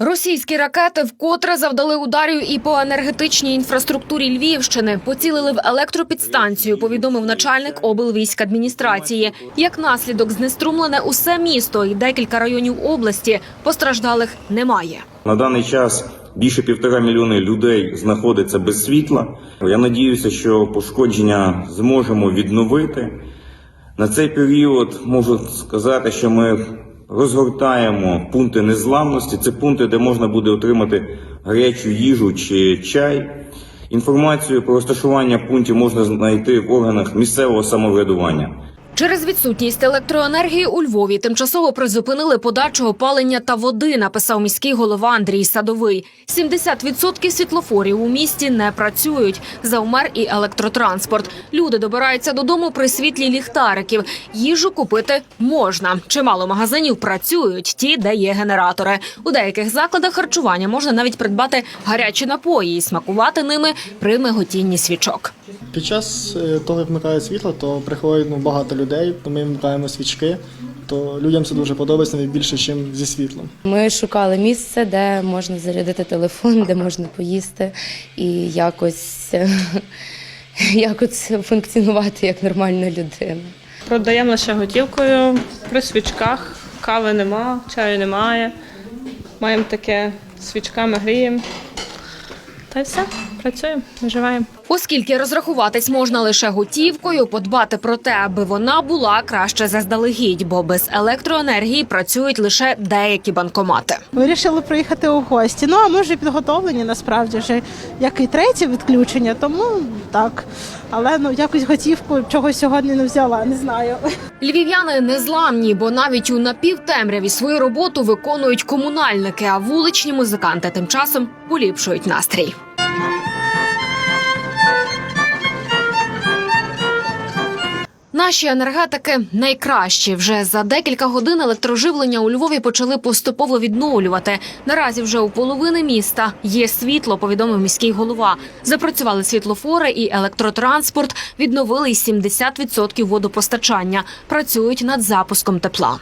Російські ракети вкотре завдали ударів і по енергетичній інфраструктурі Львівщини. Поцілили в електропідстанцію. Повідомив начальник облвійськадміністрації. Як наслідок знеструмлене усе місто і декілька районів області. Постраждалих немає. На даний час більше півтора мільйони людей знаходиться без світла. Я надіюся, що пошкодження зможемо відновити. На цей період можу сказати, що ми розгортаємо пункти незламності. Це пункти, де можна буде отримати гарячу їжу чи чай. Інформацію про розташування пунктів можна знайти в органах місцевого самоврядування. Через відсутність електроенергії у Львові тимчасово призупинили подачу опалення та води, написав міський голова Андрій Садовий. 70% світлофорів у місті не працюють. Завмер і електротранспорт. Люди добираються додому при світлі ліхтариків. Їжу купити можна. Чимало магазинів працюють, ті, де є генератори. У деяких закладах харчування можна навіть придбати гарячі напої і смакувати ними при миготінні свічок. Під час е, того, як вмикає світло, то приходить ну, багато людей, то ми вмикаємо свічки, то людям це дуже подобається навіть більше, ніж зі світлом. Ми шукали місце, де можна зарядити телефон, де можна поїсти і якось, якось функціонувати як нормальна людина. Продаємо лише готівкою при свічках. Кави нема, чаю немає. Маємо таке свічками гріємо. Та й все, працюємо, виживаємо. Оскільки розрахуватись можна лише готівкою, подбати про те, аби вона була краще заздалегідь, бо без електроенергії працюють лише деякі банкомати. Вирішили приїхати у гості. Ну а ми вже підготовлені насправді вже як і третє відключення, тому так. Але ну якось готівку чогось сьогодні не взяла, не знаю. Львів'яни незламні, бо навіть у напівтемряві свою роботу виконують комунальники, а вуличні музиканти тим часом поліпшують настрій. Наші енергетики найкращі. Вже за декілька годин електроживлення у Львові почали поступово відновлювати. Наразі вже у половини міста є світло, повідомив міський голова. Запрацювали світлофори і електротранспорт. Відновили й 70% водопостачання. Працюють над запуском тепла.